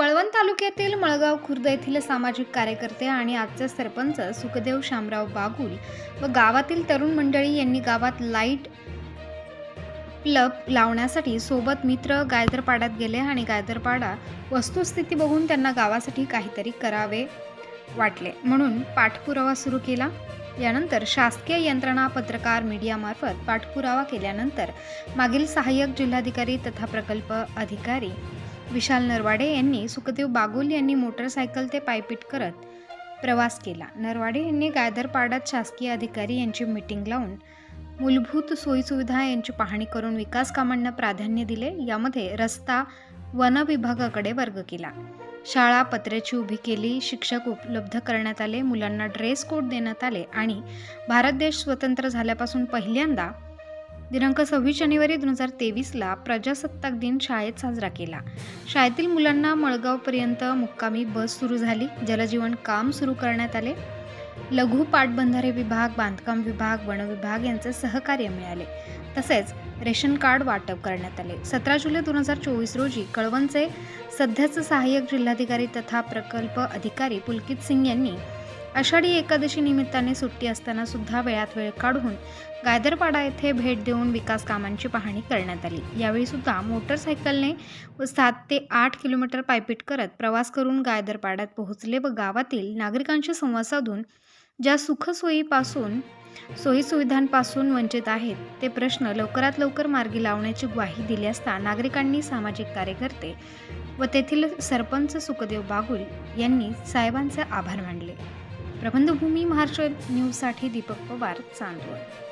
कळवण तालुक्यातील मळगाव खुर्द येथील सामाजिक कार्यकर्ते आणि आजचे सरपंच सुखदेव शामराव बागुल व गावातील तरुण मंडळी यांनी गावात लाइट प्लब लावण्यासाठी सोबत मित्र गायदरपाड्यात गेले आणि गायदरपाडा वस्तुस्थिती बघून त्यांना गावासाठी काहीतरी करावे वाटले. म्हणून पाठपुरावा सुरू केला. यानंतर शासकीय यंत्रणा पत्रकार मीडियामार्फत पाठपुरावा केल्यानंतर मागील सहाय्यक जिल्हाधिकारी तथा प्रकल्प अधिकारी विशाल नरवाडे यांनी सुखदेव बागुल यांनी मोटरसायकल ते पायपीट करत प्रवास केला. नरवाडे यांनी गायदरपाडात शासकीय अधिकारी यांची मीटिंग लावून मूलभूत सोयीसुविधा यांची पाहणी करून विकास कामांना प्राधान्य दिले. यामध्ये रस्ता वन विभागाकडे वर्ग केला. शाळा पत्र्याची उभी केली शिक्षक उपलब्ध करण्यात आले मुलांना ड्रेस कोड देण्यात आले आणि भारत देश स्वतंत्र झाल्यापासून पहिल्यांदा दिनांक सव्वीस जानेवारी दोन हजार तेवीसला प्रजासत्ताक दिन शाळेत साजरा केला. शाळेतील मुलांना मळगावपर्यंत मुक्कामी बस सुरू झाली. जलजीवन काम सुरू करण्यात आले. लघु पाटबंधारे विभाग बांधकाम विभाग वन विभाग यांचे सहकार्य मिळाले. तसेच रेशन कार्ड वाटप करण्यात आले. सतरा जुलै दोन हजार चोवीस रोजी कळवणचे सध्याचे सहाय्यक जिल्हाधिकारी तथा प्रकल्प अधिकारी पुलकित सिंग यांनी आषाढी एकादशी निमित्ताने सुट्टी असताना सुद्धा वेळात वेळ काढून गायदरपाडा येथे भेट देऊन विकास कामांची पाहणी करण्यात आली. यावेळी सुद्धा मोटरसायकलने व सात ते आठ किलोमीटर पायपीट करत प्रवास करून गायदरपाड्यात पोहोचले व गावातील नागरिकांशी संवाद साधून ज्या सुखसोयीपासून सोयीसुविधांपासून वंचित आहेत ते प्रश्न लवकरात लवकर मार्गी लावण्याची ग्वाही दिली असता नागरिकांनी सामाजिक कार्यकर्ते व तेथील सरपंच सुखदेव बागुल यांनी साहेबांचे आभार मानले. प्रबंधभूमी महाराष्ट्र न्यूजसाठी दीपक पवार चांदवड.